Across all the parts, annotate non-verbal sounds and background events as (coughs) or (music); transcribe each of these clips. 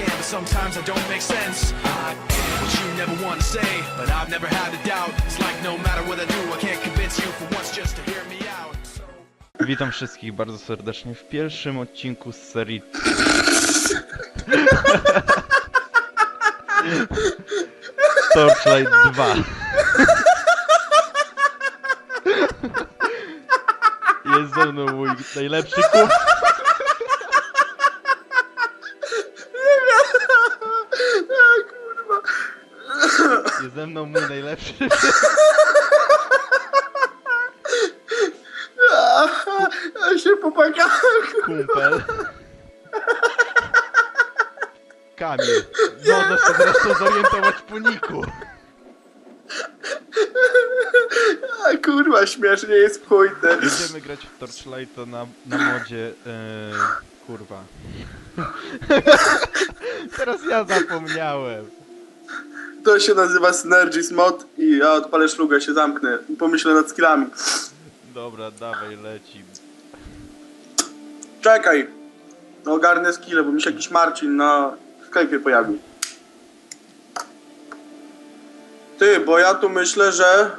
can, but sometimes I don't make sense. I get what you never say, but I've never had a doubt. It's like no matter what I do, I can't convince you for once just to hear me out. So... Witam wszystkich bardzo serdecznie w pierwszym odcinku z serii. Torchlight 2. Jest ze mną mój najlepszy kup. Jest ze mną mój najlepszy (laughs) Ja się popłakałem. kumpel. Kamil. Można się zresztą zorientować po niku. A kurwa, śmiesznie jest w te. Będziemy grać w Torchlighta na, na modzie... E, kurwa. (laughs) Teraz ja zapomniałem. To się nazywa Synergis Mod i ja odpalę szlugę, się zamknę i pomyślę nad skillami. Dobra, dawaj, leci. Czekaj. Ogarnę skille, bo mi się jakiś Marcin na sklepie pojawił. Ty, bo ja tu myślę, że...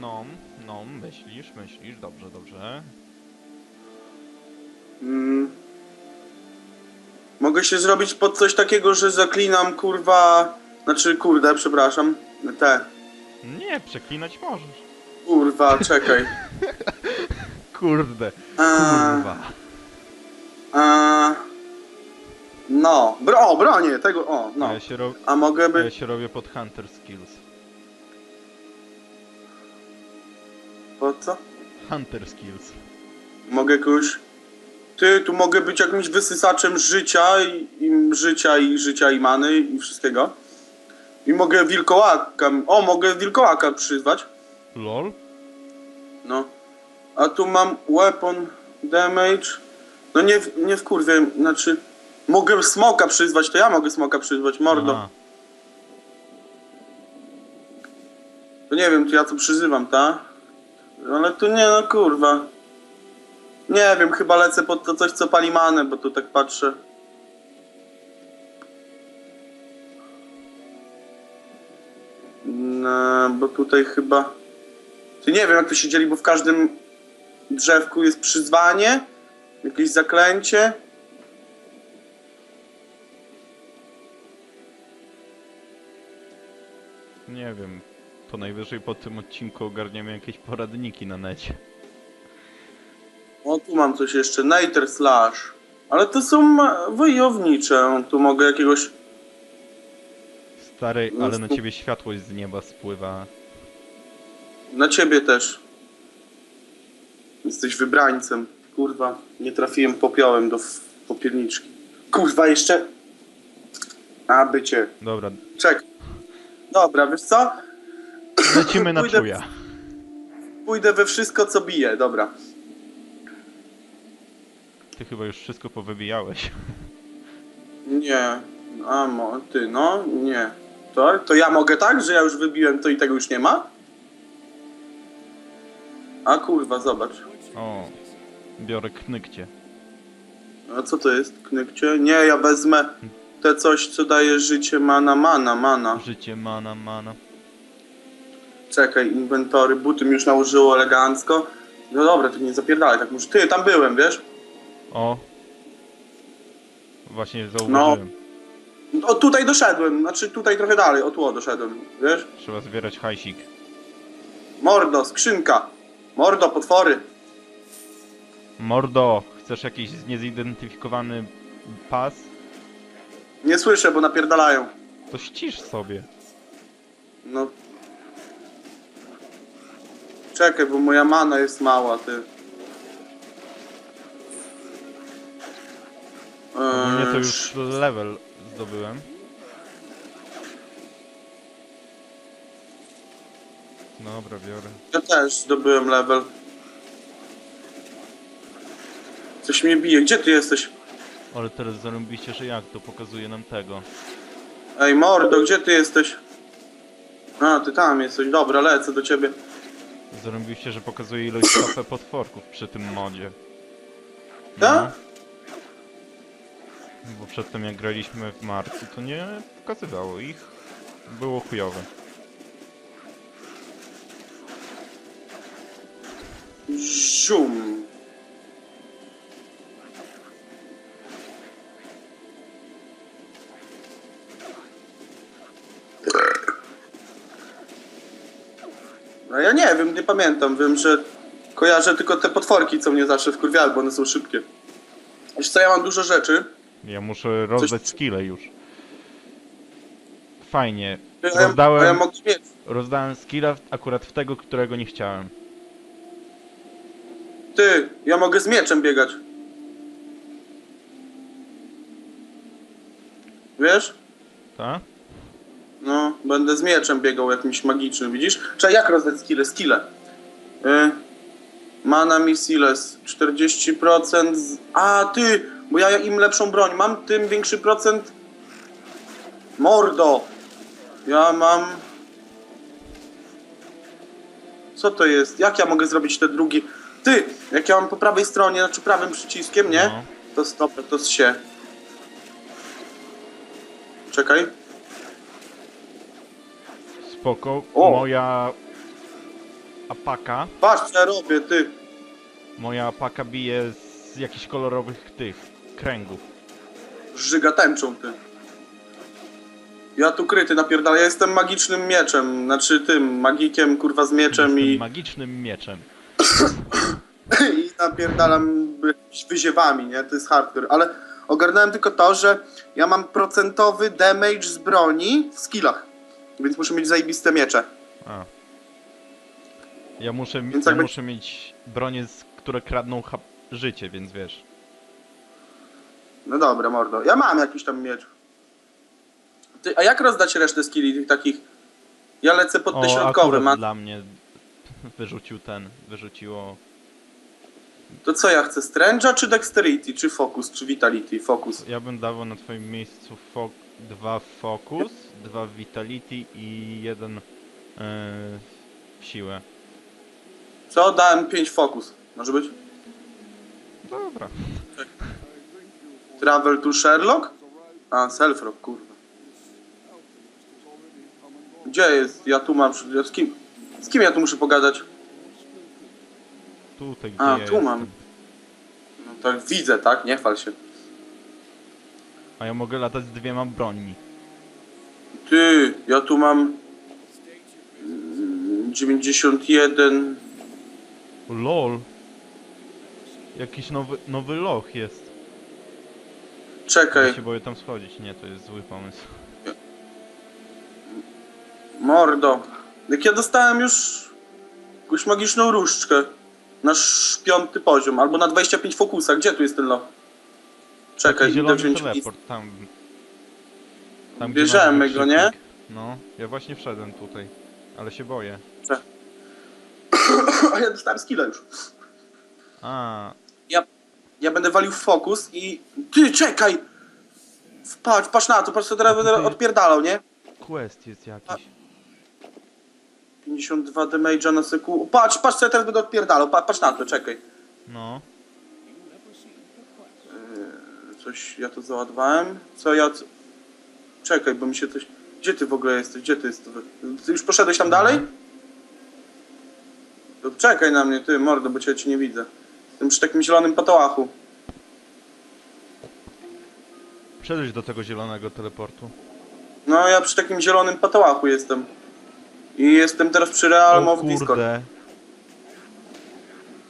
No, no, myślisz, myślisz, dobrze, dobrze. Mogę się zrobić pod coś takiego, że zaklinam kurwa... Znaczy, kurde, przepraszam. Te. Nie, przeklinać możesz. Kurwa, czekaj. (laughs) Kurde, kurwa. a, no, bro, o, bronię, tego, o, no. Ja się, ro... A mogę ja się robię pod Hunter Skills. Po co? Hunter Skills. Mogę jakoś... Ty, tu mogę być jakimś wysysaczem życia i, i życia i życia i many i wszystkiego. I mogę wilkołaka... O, mogę wilkołaka przyzwać. LOL? No. A tu mam weapon damage. No nie, w- nie wkurwię, znaczy... Mogę smoka przyzwać, to ja mogę smoka przyzwać, mordo. Aha. To nie wiem, to ja to przyzywam, ta? Ale tu nie, no kurwa. Nie wiem, chyba lecę pod to coś, co pali manę, bo tu tak patrzę. No, bo tutaj chyba... Ty nie wiem, jak to się dzieli, bo w każdym drzewku jest przyzwanie, jakieś zaklęcie. Nie wiem. To najwyżej po tym odcinku ogarniemy jakieś poradniki na necie. O, tu mam coś jeszcze. Nater Slash. Ale to są wojownicze. Tu mogę jakiegoś... Stary, ale na ciebie światłość z nieba spływa. Na ciebie też. Jesteś wybrańcem. Kurwa, nie trafiłem popiołem do popielniczki. Kurwa, jeszcze... A, bycie. Dobra, Czek. Dobra, wiesz co? lecimy na Pójdę- czuja. Pójdę we wszystko, co bije. Dobra. Ty chyba już wszystko powybijałeś. Nie. A, mo, ty, no, nie. To, to ja mogę tak, że ja już wybiłem to i tego już nie ma? A kurwa, zobacz. O, biorę knykcie. A co to jest? Knykcie? Nie, ja wezmę te coś, co daje życie mana, mana, mana. Życie, mana, mana. Czekaj, inwentory, buty mi już nałożyło elegancko. No dobra, ty nie zapierdalaj, tak może ty, tam byłem, wiesz? O. Właśnie zauważyłem. O, tutaj doszedłem, znaczy tutaj trochę dalej, o tu doszedłem, wiesz? Trzeba zbierać hajsik. Mordo, skrzynka. Mordo, potwory. Mordo, chcesz jakiś niezidentyfikowany pas? Nie słyszę, bo napierdalają. To ścisz sobie. No. Czekaj, bo moja mana jest mała, ty. Ogólnie to Eee, już level zdobyłem. Dobra, biorę. Ja też zdobyłem level. Coś mnie bije. Gdzie ty jesteś? Ale teraz zarąbiście, że jak to pokazuje nam tego. Ej, mordo, gdzie ty jesteś? A, ty tam jesteś. Dobra, lecę do ciebie. Zarąbiście, że pokazuje ilość HP potworków przy tym modzie. Tak? Bo przedtem jak graliśmy w marcu, to nie pokazywało ich. Było chujowe. Zium. No ja nie wiem, nie pamiętam. Wiem, że kojarzę tylko te potworki, co mnie zawsze wkurwiały, bo one są szybkie. Wiesz co, ja mam dużo rzeczy. Ja muszę rozdać skille już. Fajnie. A ja, a ja Rozdałem, mogę mieć. rozdałem skilla akurat w tego, którego nie chciałem. Ty, ja mogę z mieczem biegać. Wiesz? Tak? No, będę z mieczem biegał jakimś magicznym, widzisz? Trzeba jak rozdać skille? Skille. Y, mana missiles 40%. Z... A ty, bo ja im lepszą broń mam, tym większy procent. Mordo. Ja mam. Co to jest? Jak ja mogę zrobić te drugi? Ty, jak ja mam po prawej stronie, znaczy prawym przyciskiem, nie? No. To stop, to się. Czekaj. Spoko. O! Moja apaka, Patrz, co ja robię, ty. moja apaka bije z jakichś kolorowych tych kręgów. Żyga tęczą, ty. Ja tu kryty napierdalę. Ja jestem magicznym mieczem. Znaczy tym, magikiem, kurwa, z mieczem Jestem i, magicznym mieczem. (coughs) i napierdalam wyziewami, nie? To jest hardcore. Ale ogarnąłem tylko to, że ja mam procentowy damage z broni w skillach. Więc muszę mieć zajebiste miecze. A. Ja muszę, Więc ja jakby- muszę mieć bronie, które kradną życie, więc wiesz. No dobra, mordo. Ja mam jakiś tam miecz. Ty, a jak rozdać resztę skilli tych takich? Ja lecę pod O, dla mnie (laughs) wyrzucił ten, wyrzuciło... To co ja chcę? Strange'a czy Dexterity? Czy Focus? Czy Vitality? Focus. Ja bym dawał na twoim miejscu fo dwa focus, dwa vitality i jeden yy, siłę. Co? Dałem 5 Focus. Może być? Dobra. Travel to Sherlock? A, Selfrock, kurwa. Gdzie jest? Ja tu mam... ja Z kim? Z kim ja tu muszę pogadać? Tutaj, gdzie A, ja tu mam. jestem. No tak widzę, tak? Nie chwal się. A ja mogę latać z dwiema brońmi. Ty, ja tu mam... mm, 91... LOL. Jakiś nowy, nowy loch jest. Czekaj. Ja się boję tam schodzić. Nie, to jest zły pomysł. Mordo. Jak ja dostałem już jakąś magiczną różdżkę na sz- piąty poziom, albo na 25 fokusa. Gdzie tu jest ten loch? Czekaj, idę wziąć teleport, tam. tam Bierzemy go, nie? No, ja właśnie wszedłem tutaj. Ale się boję. (coughs) A ja dostałem skilla już. A, Ja będę walił w fokus i... Ty, czekaj! Patrz, patrz na to, patrz co teraz będę odpierdalał, nie? quest jest jakiś. 52 damage'a na sekundę. Patrz, patrz co ja teraz będę odpierdalał, Pa- patrz na to, czekaj. No. Coś, ja to załadowałem. Co ja... c- Czekaj, bo mi się coś... Gdzie ty w ogóle jesteś? Gdzie ty jesteś? Ty już poszedłeś tam dalej? To czekaj na mnie, ty mordo, bo cię, cię nie widzę. Jestem przy takim zielonym patołachu. Przedejdź do tego zielonego teleportu. No, ja przy takim zielonym patołachu jestem. I jestem teraz przy Real of Discord.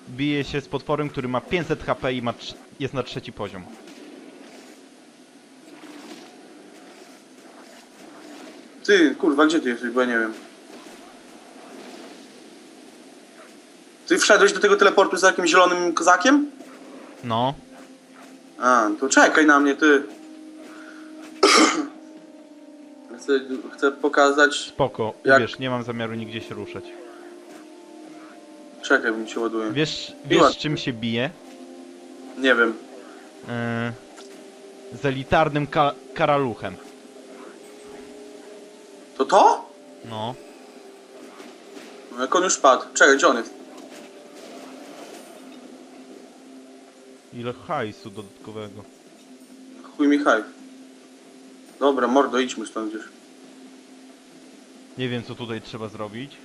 Bije się z potworem, który ma 500 HP i ma jest na trzeci poziom. Ty, kurwa, gdzie ty jesteś, bo ja nie wiem. Ty wszedłeś do tego teleportu z jakimś zielonym kozakiem? No. A, to czekaj na mnie, ty. (clears throat) Chcę, chcę pokazać... Spoko, Jak- uwierz, nie mam zamiaru nigdzie się ruszać. Czekaj, bo mi się ładuje. Wiesz, wiesz czym się bije? Nie wiem. Yy, z elitarnym ka karaluchem. To to? No. No, Jak on już padł. Czekaj, gdzie on jest? Ile hajsu dodatkowego. chuj mi haj. Dobra, mordo, idźmy stąd gdzieś. Nie wiem co tutaj trzeba zrobić.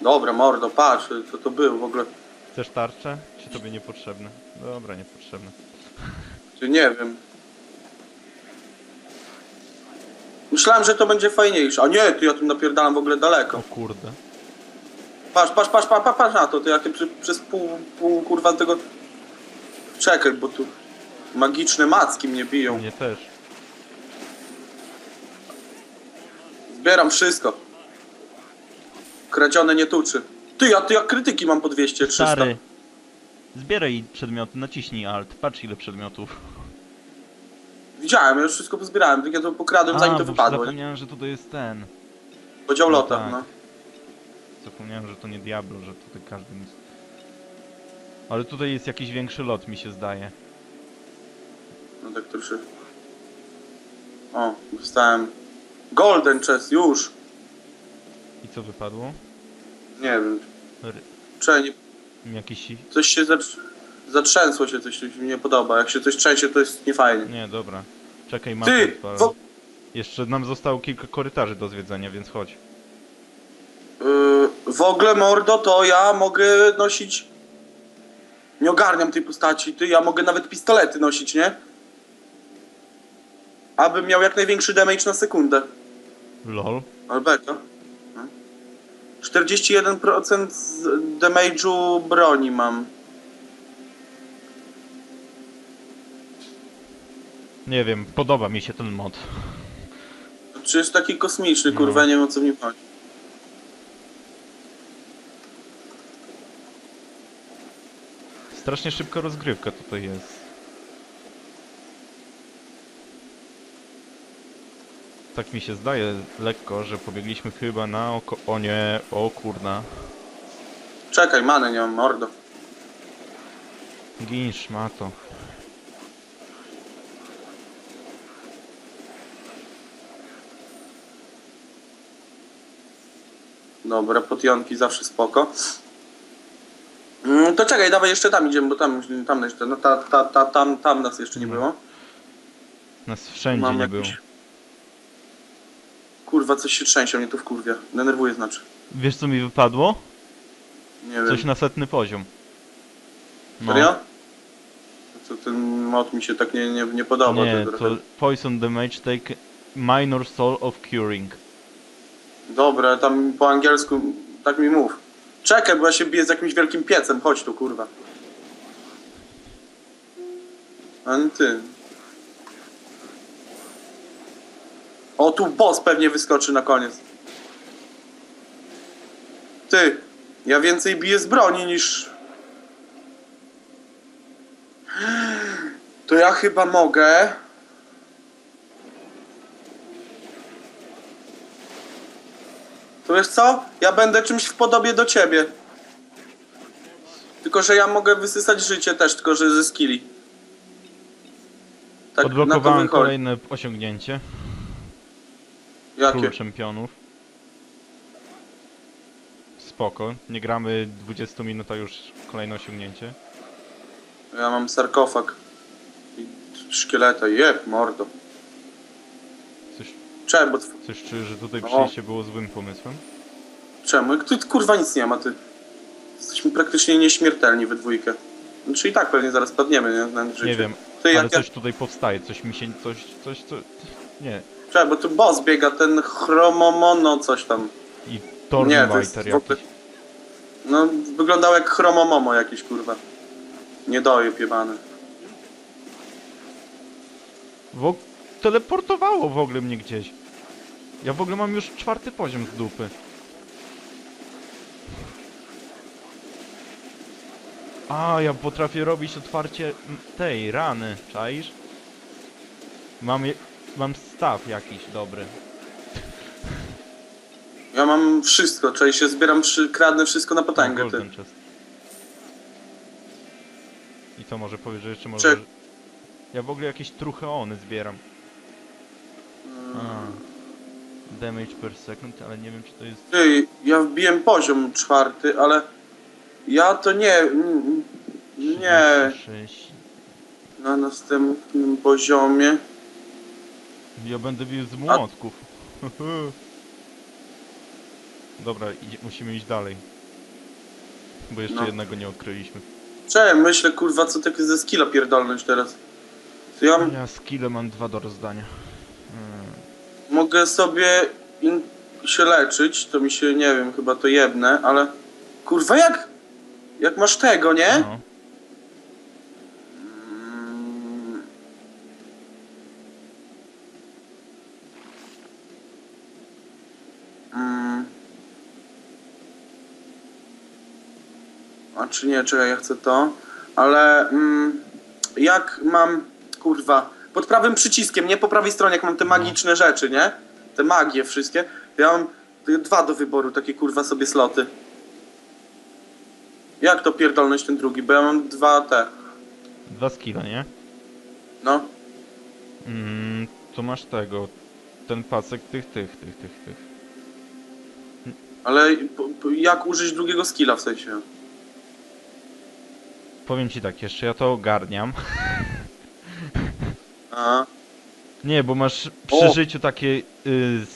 Dobra, mordo, patrz, co to było w ogóle. Chcesz tarczę? Czy tobie niepotrzebne? Dobra, niepotrzebne. (laughs) Ty nie wiem. Myślałem, że to będzie fajniejsze. A nie, ty ja tym napierdalam w ogóle daleko. O kurde. Patrz, patrz, patrz, patrz, patrz, patrz na to, ty jakie przy, przez pół, pół kurwa tego... Czekaj, bo tu magiczne macki mnie biją. Mnie też. Zbieram wszystko. Kradzione nie tuczy. Ty, ja, ty, ja krytyki mam po 200, 300. Stary. Zbieraj przedmioty, naciśnij alt. Patrz ile przedmiotów. Widziałem, ja już wszystko pozbierałem, tylko ja to pokradłem zanim to bo wypadło. nie? Zapomniałem, że tutaj jest ten. Podział No lota, tak. no. Zapomniałem, że to nie Diablo, że tutaj każdy jest. Ale tutaj jest jakiś większy lot, mi się zdaje. No tak troszy. O, dostałem. Golden chest, już. I co wypadło? Nie wiem. R- Cze, nie, jakiś... coś się zatr... zatrzęsło się, coś mi nie podoba. Jak się coś trzęsie, to jest niefajnie. Nie, dobra. Czekaj, mapę Ty! odpalę. Jeszcze nam zostało kilka korytarzy do zwiedzenia, więc chodź. W ogóle, mordo, to ja mogę nosić... Nie ogarniam tej postaci, ty, ja mogę nawet pistolety nosić, nie? Abym miał jak największy damage na sekundę. LOL. Alberto. No. 41% z damage'u broni mam. Nie wiem, podoba mi się ten mod. Czy jest taki kosmiczny, No. kurwa, nie wiem o co mi chodzi. Strasznie szybka rozgrywka tutaj jest. Tak mi się zdaje lekko, że pobiegliśmy chyba na oko... O nie, o kurna. Czekaj, many nie mam, mordo. Gin szmato. Dobra, potionki zawsze spoko. To czekaj, dawaj jeszcze tam idziemy, bo tam, tam jeszcze, no ta, ta, ta, tam, tam nas jeszcze nie No. było. Nas wszędzie Mam nie jakiś- było. Kurwa, coś się trzęsie, mnie to wkurwia. Denerwuje znaczy. Wiesz co mi wypadło? Nie wiem. Coś na setny poziom. No. Serio? To ten mod mi się tak nie, nie, nie podoba. Nie, to to trochę... Poison Damage take Minor Soul of Curing. Dobra, tam po angielsku tak mi mów. Czekaj, bo ja się biję z jakimś wielkim piecem, chodź tu kurwa. A nie ty. O, tu boss pewnie wyskoczy na koniec. Ty, ja więcej biję z broni niż... To ja chyba mogę... wiesz co? Ja będę czymś w podobie do ciebie. Tylko, że ja mogę wysysać życie też, tylko że ze skilli. Tak na to Odblokowałem kolejne osiągnięcie. Jakie? Król Czempionów. Spoko. Nie gramy 20 minut, a już kolejne osiągnięcie. Ja mam sarkofag. I szkieleta. Jeb, mordo. Czemu? Coś czuję, że tutaj O. przyjście było złym pomysłem. Czemu? Jak tu kurwa nic nie ma, ty. Jesteśmy praktycznie nieśmiertelni we dwójkę. Znaczy i tak pewnie zaraz padniemy, nie? Na życie. Nie wiem, Ty, ale jak ja... coś tutaj powstaje, coś mi się, coś, coś, co... Nie. Czemu? Bo tu boss biega, ten chromomono coś tam. I to jest w ogóle- jakiś. No, wyglądał jak chromomomo jakiś, kurwa. Nie doje piebany. W og... Teleportowało w ogóle mnie gdzieś. Ja w ogóle mam już czwarty poziom z dupy. A, ja potrafię robić otwarcie tej rany, czaisz? Mam, je... mam staw jakiś dobry. Ja mam wszystko, czyli się zbieram, przy, kradnę wszystko na potęgę, ty. I co, może powiesz, że jeszcze może... Czek- Ja w ogóle jakieś trucheony zbieram. A. Damage per second, ale nie wiem czy to jest... Ty, ja wbiłem poziom czwarty, ale Ja to nie... mm, Nie, 36. na następnym poziomie. Ja będę bił z młotków. (laughs) Dobra, idzie, musimy iść dalej. Bo jeszcze No. jednego nie odkryliśmy. Czekaj, myślę, kurwa, co takie ze skilla pierdolność teraz. To ja Ja skille mam dwa do rozdania. Mogę sobie in- się leczyć, to mi się, nie wiem, chyba to jebnę, ale... Kurwa, jak... Jak masz tego, nie? No. Mm. Mm. A czy nie, czekaj, ja chcę to. Ale mm, jak mam, kurwa, pod prawym przyciskiem, nie po prawej stronie, jak mam te magiczne rzeczy, nie? Te magie wszystkie, to ja mam dwa do wyboru, takie kurwa sobie sloty. Jak to pierdolność ten drugi? Bo ja mam dwa te. Dwa skille, nie? No. Mm, to masz tego. Ten pasek tych, tych, tych, tych, tych. Ale po, po, jak użyć drugiego skilla w sensie? Powiem ci tak, jeszcze ja to ogarniam. (laughs) A, Nie, bo masz przy O! życiu takie y,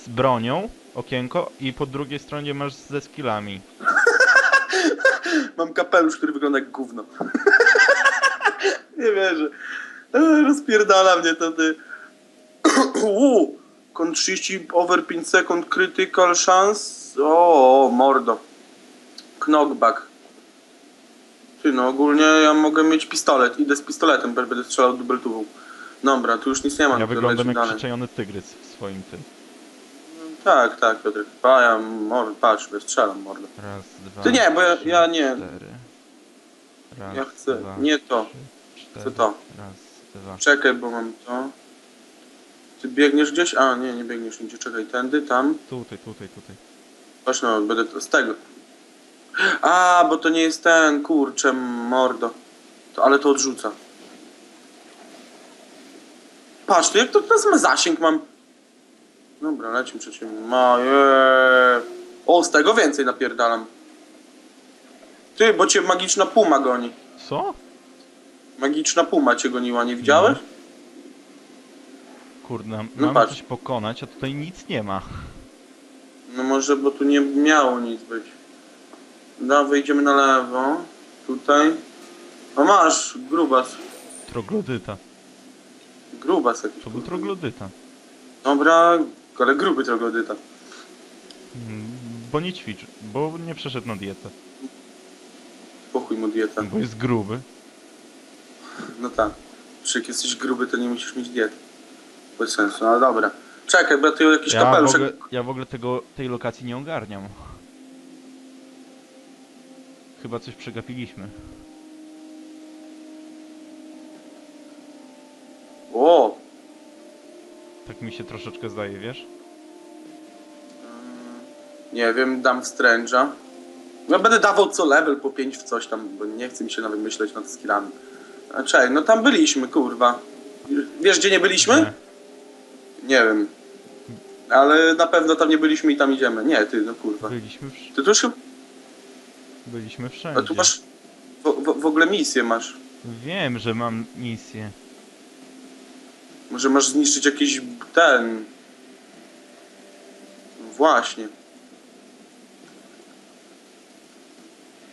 z bronią, okienko, i po drugiej stronie masz ze skillami. (laughs) mam kapelusz, który wygląda jak gówno. (laughs) Nie wierzę. E, Rozpierdala mnie to ty. (clears throat) Uuu, Kon 30 over 5 sekund critical chance. O, o, mordo. Knockback. Ty no, ogólnie ja mogę mieć pistolet. Idę z pistoletem, będę strzelał dubeltową. Dobra, tu już nic nie ma. Ja to wyglądam jak dalej. przyczajony tygrys w swoim tym. Tak, tak, Piotrek. A ja, patrz, ja strzelam, mordo. Raz, dwa, Ty nie, bo ja- trzy, ja nie. Cztery. Raz, Ja chcę, dwa, nie to. trzy, Chcę to. Raz, dwa. Czekaj, bo mam to. Ty biegniesz gdzieś? A, nie, nie biegniesz nigdzie. Czekaj, tędy, tam. Tutaj, tutaj, tutaj. Patrz no, będę to, z tego. A, bo to nie jest ten, kurczę, mordo. To, ale to odrzuca. Patrz, tu jak to teraz ma zasięg mam. Dobra, lecimy przeciwnie. Maje. O, z tego więcej napierdalam. Ty, bo cię magiczna puma goni. Co? Magiczna puma cię goniła, nie widziałeś? Kurde, mam No patrz. coś pokonać, a tutaj nic nie ma. No może, bo tu nie miało nic być. No, wyjdziemy na lewo. Tutaj. O masz, grubas. Troglodyta. Grubas jakiś. To był troglodyta. Dobra, ale gruby troglodyta. Mm, Bo nie ćwiczy, bo nie przeszedł na dietę. Pochuj mu dietę. Bo jest gruby. No tak. Czy jak jesteś gruby, to nie musisz mieć diety. Bez sensu, no ale dobra. Czekaj, bo ja tu jakiś Ja w, ogóle, ja w ogóle tego, tej lokacji nie ogarniam. Chyba coś przegapiliśmy. O! Tak mi się troszeczkę zdaje, wiesz? Nie wiem, dam Strange'a. No będę dawał co level po 5 w coś tam, bo nie chce mi się nawet myśleć nad skillami. A czekaj, no tam byliśmy, kurwa. Wiesz gdzie nie byliśmy? Nie. Nie wiem. Ale na pewno tam nie byliśmy i tam idziemy. Nie, ty, no kurwa. Byliśmy, wsz- Ty tu już chyba... byliśmy wszędzie. A tu masz... W, w, w ogóle misję masz. Wiem, że mam misję. Może masz zniszczyć jakiś ten... Właśnie.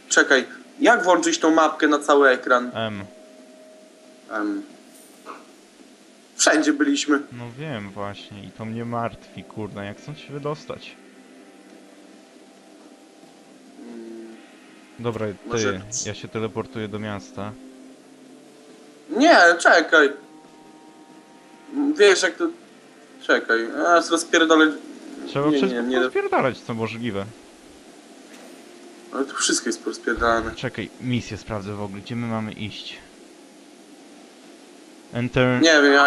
Czekaj, jak włączyć tą mapkę na cały ekran? M. Em, wszędzie byliśmy. No wiem właśnie i to mnie martwi, kurna, jak stąd się wydostać? Mm, Dobra, ty, Może- ja się teleportuję do miasta. Nie, czekaj. Wiesz jak to... Czekaj, a rozpierdolę... Trzeba Nie, wszystko nie, nie. rozpierdalać, co możliwe. Ale tu wszystko jest porozpierdalane. Czekaj, misję sprawdzę w ogóle, gdzie my mamy iść? Enter... Nie wiem, ja.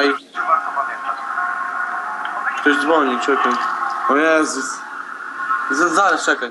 Ktoś dzwoni, czekaj. O Jezus. Z- Zaraz, czekaj.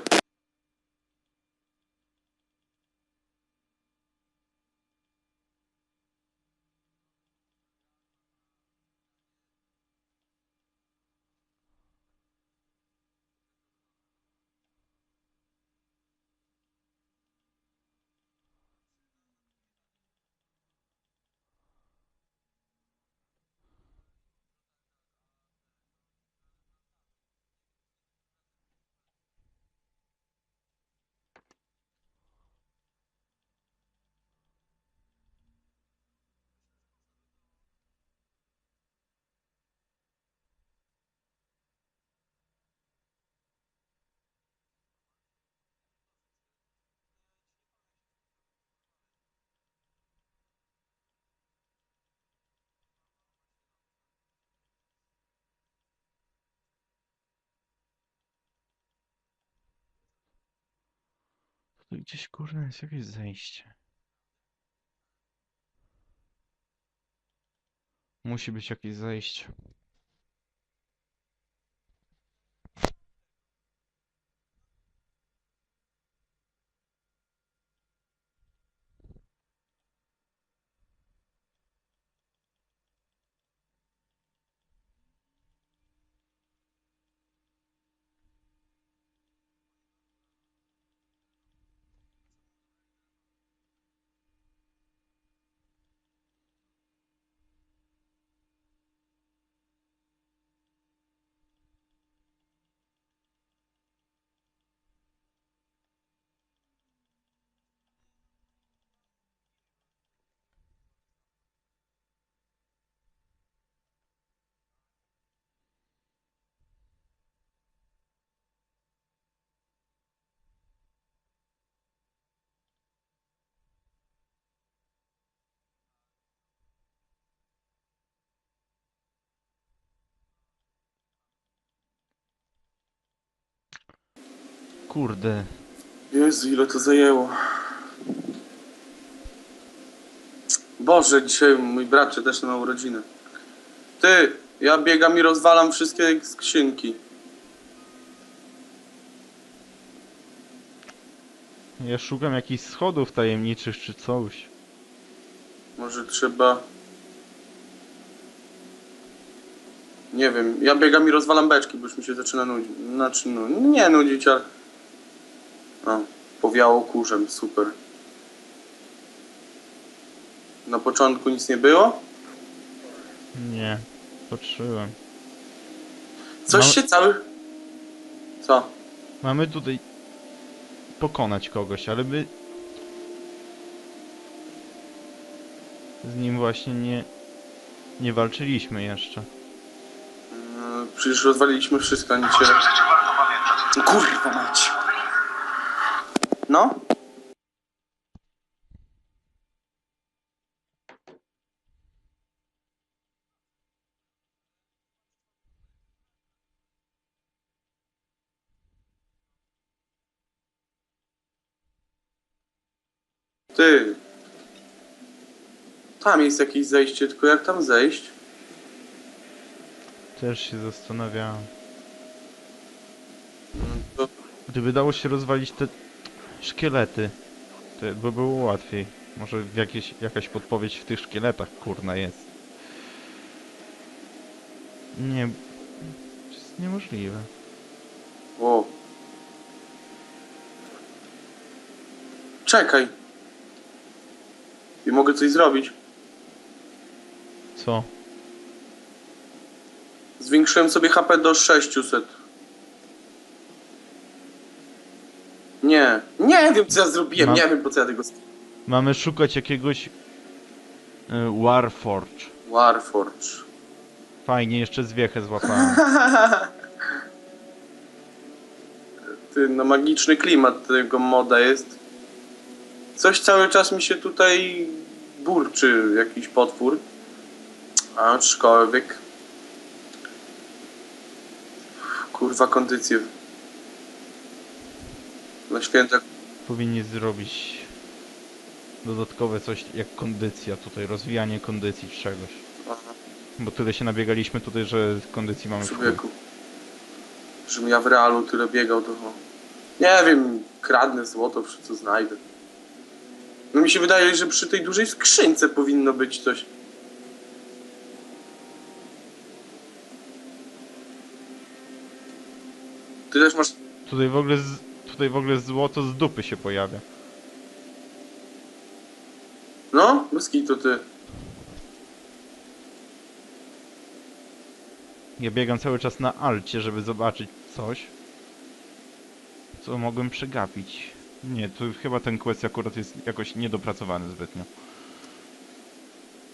Tutaj gdzieś kurde jest jakieś zejście. Musi być jakieś zejście. Kurde. Jezu, ile to zajęło. Boże, dzisiaj mój bracie też ma urodziny. Ty, ja biegam i rozwalam wszystkie skrzynki. Ja szukam jakichś schodów tajemniczych czy coś. Może trzeba... Nie wiem, ja biegam i rozwalam beczki, bo już mi się zaczyna nudzić. Znaczy, no, nie nudzić, ale... No, powiało kurzem, super. Na początku nic nie było? Nie. Patrzyłem. Coś No- się cały... Co? Mamy tutaj pokonać kogoś, ale my z nim właśnie nie nie walczyliśmy jeszcze. Mm, Przecież rozwaliliśmy wszystko, nic się... Kurwa mać. No? Ty. Tam jest jakieś zejście, tylko jak tam zejść? Też się zastanawiałem. Mm, To Gdyby dało się rozwalić te szkielety, to by było łatwiej. Może jakieś, jakaś podpowiedź w tych szkieletach, kurna, jest. Nie, to jest niemożliwe. O. Czekaj. I mogę coś zrobić. Co? Zwiększyłem sobie HP do 600. Nie. Nie wiem co ja zrobiłem. Mam- Nie wiem po co ja tego... Mamy szukać jakiegoś y, Warforge. Warforge. Fajnie, jeszcze zwiechę złapałem. (laughs) Ty, no magiczny klimat tego moda jest. Coś cały czas mi się tutaj burczy, jakiś potwór. Aczkolwiek... Kurwa kondycję. Na świętach. Powinni zrobić dodatkowe coś jak kondycja tutaj, rozwijanie kondycji czy czegoś. Aha, Bo tyle się nabiegaliśmy tutaj, że kondycji mamy w chuj. człowieku. Żebym ja w realu tyle biegał, to... Nie wiem, kradnę złoto, wszystko znajdę. No mi się wydaje, że przy tej dużej skrzynce powinno być coś. Ty też masz... Tutaj w ogóle z, tutaj w ogóle złoto z dupy się pojawia. No? Bez to ty. Ja biegam cały czas na alcie, żeby zobaczyć coś. Co mogłem przegapić. Nie, tu chyba ten quest akurat jest jakoś niedopracowany zbytnio.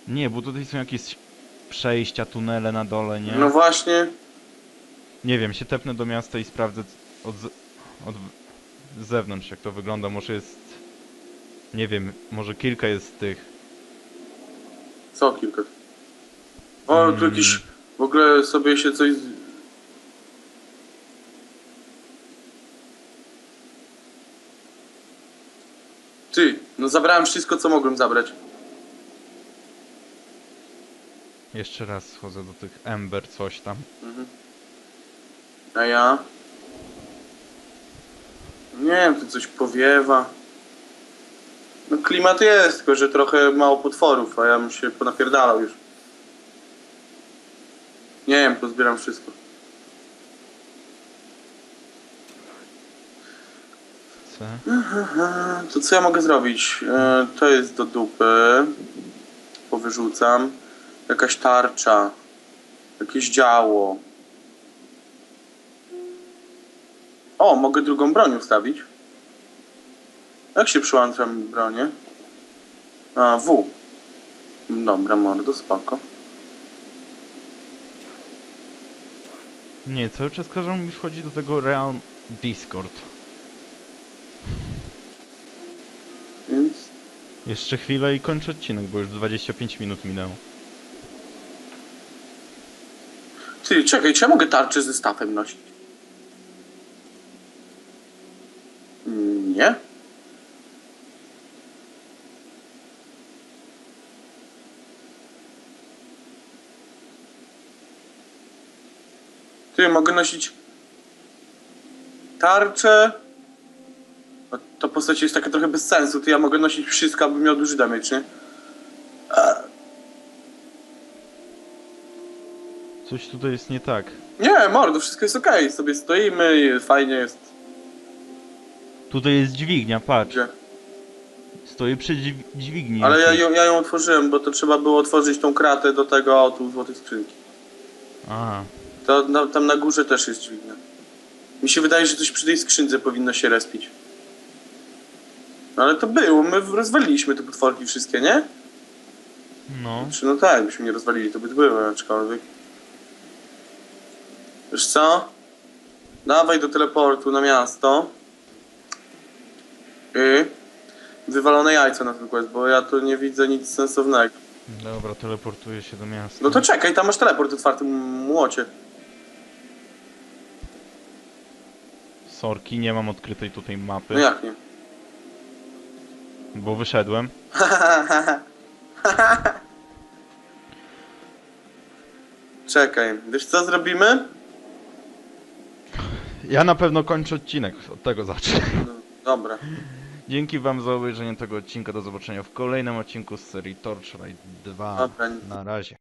Nie, bo tutaj są jakieś przejścia, tunele na dole, nie? No właśnie. Nie wiem, się tepnę do miasta i sprawdzę od, od z zewnątrz jak to wygląda. Może jest... Nie wiem, może kilka jest tych. Co kilka? O, tu Mm. jakiś... W ogóle sobie się coś... Ty, no zabrałem wszystko, co mogłem zabrać. Jeszcze raz schodzę do tych Ember, coś tam. Mhm. A ja? Nie wiem, tu coś powiewa. No klimat jest, tylko że trochę mało potworów, a ja bym się ponapierdalał już. Nie wiem, pozbieram wszystko. C. Aha, To co ja mogę zrobić? E, to jest do dupy. Powyrzucam. Jakaś tarcza. Jakieś działo. O, mogę drugą broń ustawić. Jak się przyłącza mi bronię? A, W. Dobra, mordo, spoko. Nie, cały czas każą mi wchodzić do tego Real Discord. Więc... Jeszcze chwilę i kończę odcinek, bo już 25 minut minęło. Ty, czekaj, czy ja mogę tarczę ze stafem nosić? Mm, Nie? Ty, mogę nosić tarczę. No, To postać jest taka trochę bez sensu. Ty, ja mogę nosić wszystko, aby miał duży damage, nie? Coś tutaj jest nie tak. Nie, mordo, wszystko jest okej. Sobie stoimy i fajnie jest. Tutaj jest dźwignia, patrz. Gdzie? Stoję przy dźwig- dźwigni. Ale ja ją, ja ją otworzyłem, bo to trzeba było otworzyć tą kratę do tego, o tu złotej skrzynki. A, To na, tam na górze też jest dźwignia. Mi się wydaje, że coś przy tej skrzynce powinno się respić. No ale to było, my rozwaliliśmy te potworki wszystkie, nie? no. Czy no tak, byśmy nie rozwalili, to by były, aczkolwiek. Wiesz co? Dawaj do teleportu na miasto. I wywalone jajco na ten quest, bo ja tu nie widzę nic sensownego. Dobra, teleportuję się do miasta. No to czekaj, tam masz teleport w otwartym młocie. Sorki, nie mam odkrytej tutaj mapy, No jak nie? bo wyszedłem. (laughs) Czekaj, wiesz co zrobimy? Ja na pewno kończę odcinek, od tego zacznę. No, dobra. Dzięki wam za obejrzenie tego odcinka, do zobaczenia w kolejnym odcinku z serii Torchlight 2. Dobra. Na razie.